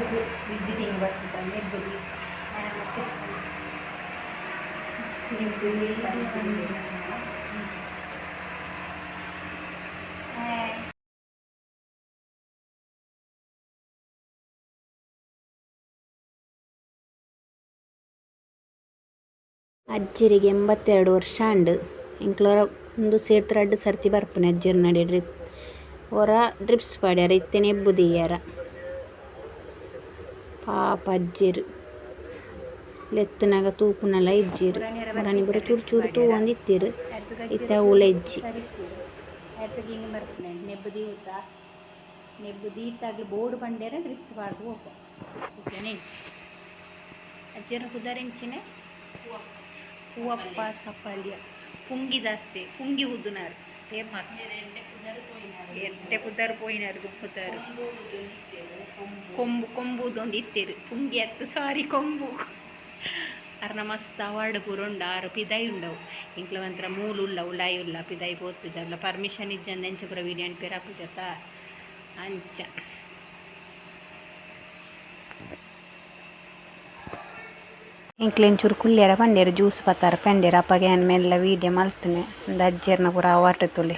house visiting ಬರ್ತಿದ್ದ ನೆಬ್ಬದಿ ಅಜ್ಜರಿಗೆ ಎಂಬತ್ತೆರಡು ವರ್ಷ ಅಂಡ್ ಇಂಕ್ಲೋರ ಒಂದು ಸೇರ್ತು ರಡ್ಡ್ ಸರ್ತಿ ಬರ್ಪುನೆ ಅಜ್ಜಿರ್ ನಡೆ ಡ್ರಿಪ್ ಹೊರ ಡ್ರಿಪ್ಸ್ ಪಾಡ್ಯಾರ ಇತ್ತೆನೆ ಎಬ್ಬುದಿಯ್ಯಾರ ಪಾಪ ಅಜ್ಜಿರು ಲೆತ್ತನಾಗ ತೂಪುನಲ ಇಜ್ಜಿರು ಒರನಿ ಪೂರ ಚೂರು ಚೂರು ತೂವೊಂದು ಇತ್ತಿರು ಇತ್ತ ಉಲ ಇಜ್ಜಿ ಹಿಂಗೆ ಬರ್ತಾನೆ ನೆಬ್ಬದಿ ಊಟ ನೆಬ್ಬದಿ ಇತ್ತಾಗಲಿ ಬೋರ್ಡ್ ಬಂಡೇರ ಡ್ರಿಪ್ಸ್ ಬಾರ್ದು ಓಕೆನೆ ಅಜ್ಜನ ಕುದರೆಂಚಿನೆ ಹೂವಪ್ಪ ಸಪಲ್ಯ ಪುಂಗಿ ದಾಸೆ ಪುಂಗಿ ಉದ್ದುನಾರು ಫೇಮಸ್ ಎಂಟೆ ಪುದರ್ ಪೋಯಿನಾರು ದುಪ್ಪುತಾರು ಕೊಂಬು ಕೊಂಬುದೊಂದು ಇತ್ತೇರು ಪುಂಗಿ ಅತ್ತು ಸಾರಿ ಕೊಂಬು ಅರ್ನ ಮಸ್ತ್ ಅವಾರ್ಡ್ ಪೂರ ಉಂಡು ಆರು ಪಿದಾಯಿ ಉಂಡವು ಇಂಕ್ಲ ಒಂಥರ ಮೂಲು ಉಲ್ಲ ಉಲಾಯಿ ಉಲ್ಲ ಪಿದಾಯಿ ಪೋತುಜಲ್ಲ ಪರ್ಮಿಷನ್ ಇಜ್ಜಂದ ಎಂಚ ಪೂರ ವಿಡಿಯೋ ಅನ್ಪೇರ ಪೂಜತ ಅಂಚ ಎಂಕ್ಲೆಂಚೂರು ಕುಲ್ಲೆರ ಪಂಡೆರ್ ಜ್ಯೂಸ್ ಪತ್ತಾರ ಪೆಂಡೆರ್ ಅಪ್ಪಗೆ ಮೆಲ್ಲ ವೀಡಿಯೋ ಮಲ್ತನೆ ಒಂದು ಅಜ್ಜೆರ್ನ ಪೂರ ಅವಾರ್ಡ್ ತುಲೆ